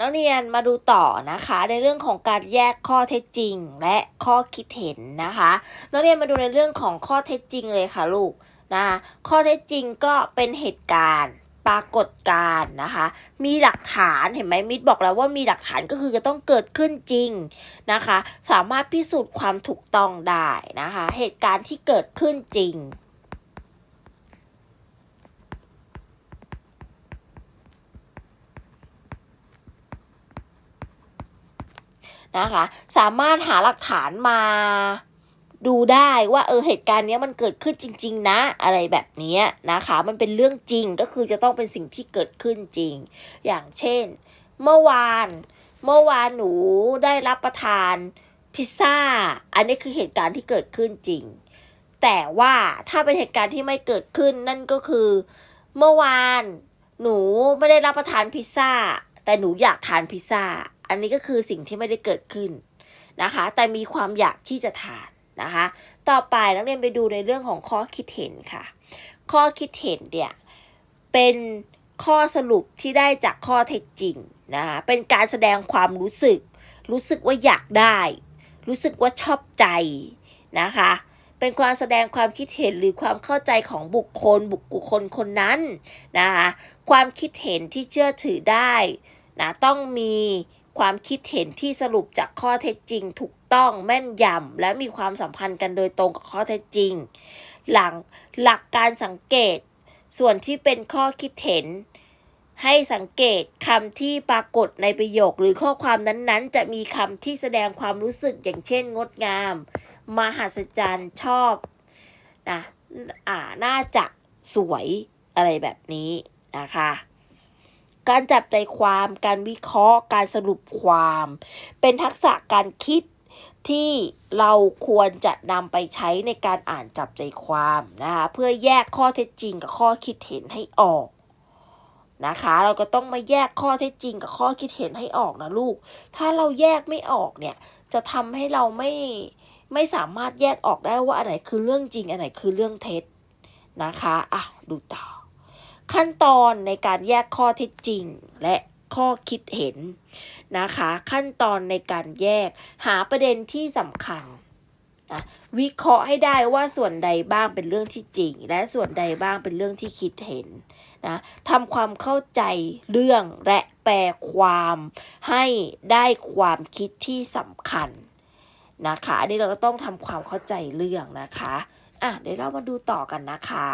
นักเรียนมาดูต่อนะคะ ในเรื่องของการแยกข้อเท็จจริง และข้อคิดเห็นนะคะนักเรียนมาดูในเรื่องของข้อเท็จจริงเลยค่ะลูกนะคะข้อเท็จจริงก็เป็นเหตุการณ์ปรากฏการณ์นะคะ มีหลักฐานเห็นไหมมิดบอกแล้วว่ามีหลักฐานก็คือจะต้องเกิดขึ้นจริงนะคะ สามารถพิสูจน์ความถูกต้องได้นะคะ เหตุการณ์ที่เกิดขึ้นจริง นะคะ สามารถหาหลักฐานมาดูได้ว่าเออเหตุการณ์นี้มันเกิดขึ้นจริง ๆ นะ อะไรแบบนี้นะคะ มันเป็นเรื่องจริงก็คือจะต้องเป็นสิ่งที่เกิดขึ้นจริง อย่างเช่น เมื่อวานเมื่อวานหนูได้รับประทานพิซซ่า อันนี้คือเหตุการณ์ที่เกิดขึ้นจริง แต่ว่าถ้าเป็นเหตุการณ์ที่ไม่เกิดขึ้นนั่นก็คือ เมื่อวานหนูไม่ได้รับประทานพิซซ่า แต่หนูอยากทานพิซซ่า อันนี้ก็คือสิ่งที่ไม่ได้เกิดขึ้นนะคะ แต่มีความอยากที่จะทานนะคะ ต่อไปนักเรียนไปดูในเรื่องของข้อคิดเห็นค่ะ ข้อคิดเห็นเนี่ยเป็นข้อสรุปที่ได้จากข้อเท็จจริงนะคะเป็นการแสดงความรู้สึก รู้สึกว่าอยากได้ รู้สึกว่าชอบใจนะคะ เป็นความแสดงความคิดเห็นหรือความเข้าใจของบุคคล บุคคลคนนั้นนะคะ ความคิดเห็นที่เชื่อถือได้นะต้องมี ความคิดเห็นที่สรุปจากข้อเท็จจริง ถูกต้องแม่นยำและมีความสัมพันธ์กันโดยตรงกับข้อเท็จจริง หลังหลักการสังเกต ส่วนที่เป็นข้อคิดเห็น ให้สังเกตคำที่ปรากฏในประโยค หรือข้อความนั้นๆ จะมีคำที่แสดงความรู้สึกอย่างเช่น งดงาม มหัศจรรย์ชอบนะอ่าน่าจะสวยอะไรแบบนี้นะคะ การจับใจความ การวิเคราะห์ การสรุปความ เป็นทักษะการคิดที่เราควรจะนำไปใช้ในการอ่านจับใจความนะคะเพื่อแยกข้อเท็จจริงกับข้อคิดเห็นให้ออกนะคะ เราก็ต้องมาแยกข้อเท็จจริงกับข้อคิดเห็นให้ออกนะลูก ถ้าเราแยกไม่ออกเนี่ยจะทำให้เราไม่ไม่สามารถแยกออกได้ว่าอันไหนคือเรื่องจริงอันไหนคือเรื่องเท็จนะคะอะดูต่อ ขั้นตอนในการแยกข้อเท็จจริง และข้อคิดเห็นนะคะ ขั้นตอนในการแยกหาประเด็นที่สำคัญนะวิเคราะห์ให้ได้ว่าส่วนใดบ้างเป็นเรื่องที่จริง และส่วนใดบ้างเป็นเรื่องที่คิดเห็นนะทำความเข้าใจเรื่องและแปลความให้ได้ความคิดที่สำคัญนะคะอันนี้เราก็ต้องทำความเข้าใจเรื่องนะคะอะเดี๋ยวเรามาดูต่อกันนะคะ